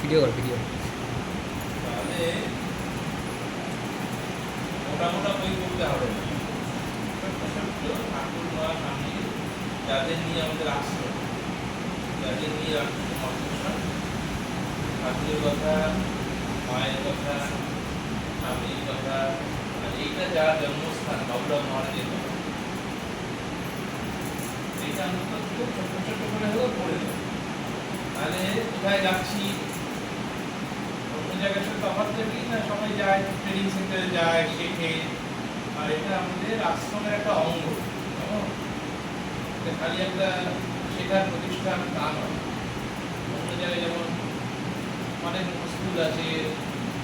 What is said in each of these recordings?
Video কর, video. যাদের নিয়ে আমাদের আশ্রম যাদের নিয়ে ঠাকুরের কথা, মায়ের কথা, স্বামীর কথা, আর এইটা যার জন্মস্থান বাবুরাম মহারাজের কথা। এটা আমরা খুব ছোট্ট ছোট্ট করে হলেও পড়ে তাহলে কোথায় যাচ্ছি? জায়গার সাথে তফাৎ কি না সবাই যায় ট্রেনিং সেন্টারে যায় শেখে আর এটা আমাদের আশ্রমের একটা অঙ্গ? খালি একটা শেখার প্রতিষ্ঠান তা নয়। অন্য জায়গায় যেমন অনেক স্কুল আছে,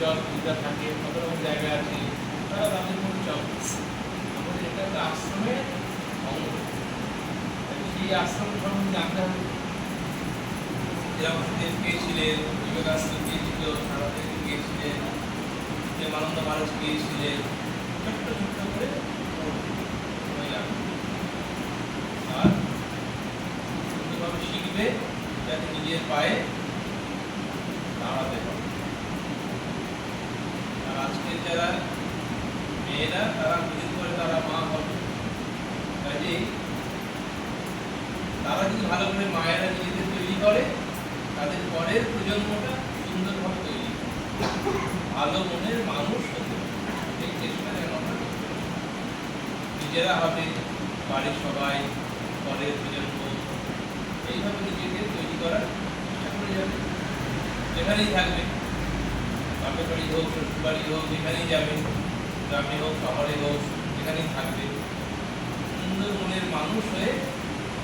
জল পূজা থাকে কত রকম জায়গা আছে, তারা তাদের মধ্যে চল। আমাদের এটা একটা আশ্রমের অঙ্গ। সেই আশ্রম সম্বন্ধে জানতে যেরকম কে ছিলেন? বিবেকানন্দ কে ছিল? সারাদেব কে ছিলেন? প্রেমানন্দ মহারাজ কে ছিলেন? ছোট্ট ছোট্ট করে আর সুন্দরভাবে শিখবে, যাতে নিজের পায়ে দাঁড়াতে পারে। আর আজকের যারা মেয়েরা, তারা দুদিন পরে তারা মা হবে কাজেই তারা যদি ভালো করে মায়েরা নিজেদের তৈরি করে তাদের পরের প্রজন্মটা সুন্দরভাবে তৈরি ভালো মনের মানুষ হতে। এই চেষ্টা যেন নিজেরা হবে বাড়ির সবাই, পরের প্রজন্ম, এইভাবে নিজেকে তৈরি করার চেষ্টা করে যাবে। যেখানেই থাকবে, বাপের বাড়ি হোক শ্বশুর বাড়ি হোক, যেখানেই যাবে, গ্রামে হোক, শহরে হোক, যেখানেই থাকবে, সুন্দর মনের মানুষ হয়ে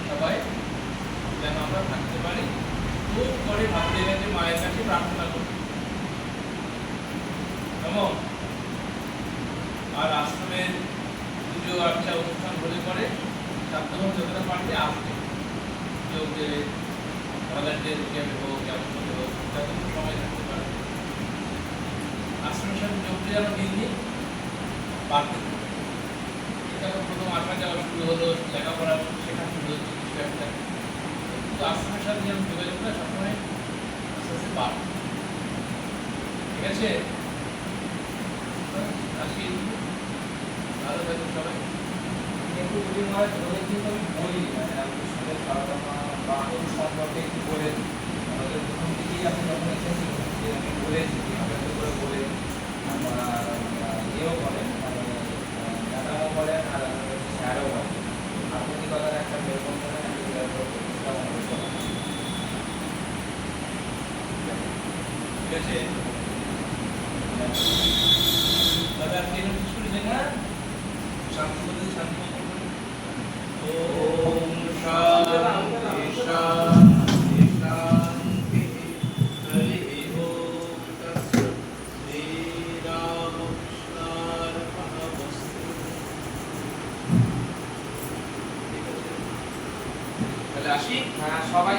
সবাই যেন আমরা থাকতে পারি। খুব করে ভাবতে গেছে মায়ের কাছে প্রার্থনা করি। কেমন? আর আশ্রমের পুজো আর্চা অনুষ্ঠান হলে পরে ছাত্রগণ যতটা পারবে আসবে। কেউ যে ভলান্টিয়ার হিসেবে হোক যেমন করে হোক যতটুকু সময় থাকতে পারে আশ্রমের সাথে যোগ আমরা দিন দিন বাড়তে প্রথম আসা যাওয়া শুরু হলো, লেখাপড়া শেখা শুরু হচ্ছে কিছু একটা কিন্তু আশ্রমের সাথে যেমন যোগাযোগটা সবসময় আস্তে আস্তে বাড়বে ঠিক আছে? আসি ভালো থাকুন সবাই। একটু যদি হয় বলে কিন্তু আমি বলি মানে আপনি সাথে বা সম্পর্কে একটু বলে আমাদের প্রথম থেকেই আপনি যখন এসেছেন যে আমি বলেছি যে আমাদের করে বলে আমরা ইয়েও বলেন মানে ম্যাডামও বলেন আর স্যারও বলেন আধুনিকতার একটা বেরকম করেন আমি এটার উপর প্রতিষ্ঠা মনে করি। ঠিক আছে দাদা কেন কিছু লিখে না? শান্তি বলে শান্তি ওম শান্তি শান্তি শান্তি। হরি ওম তৎসৎ শ্রী রামকৃষ্ণার্পণমস্তু তাহলে আসি? হ্যাঁ সবাই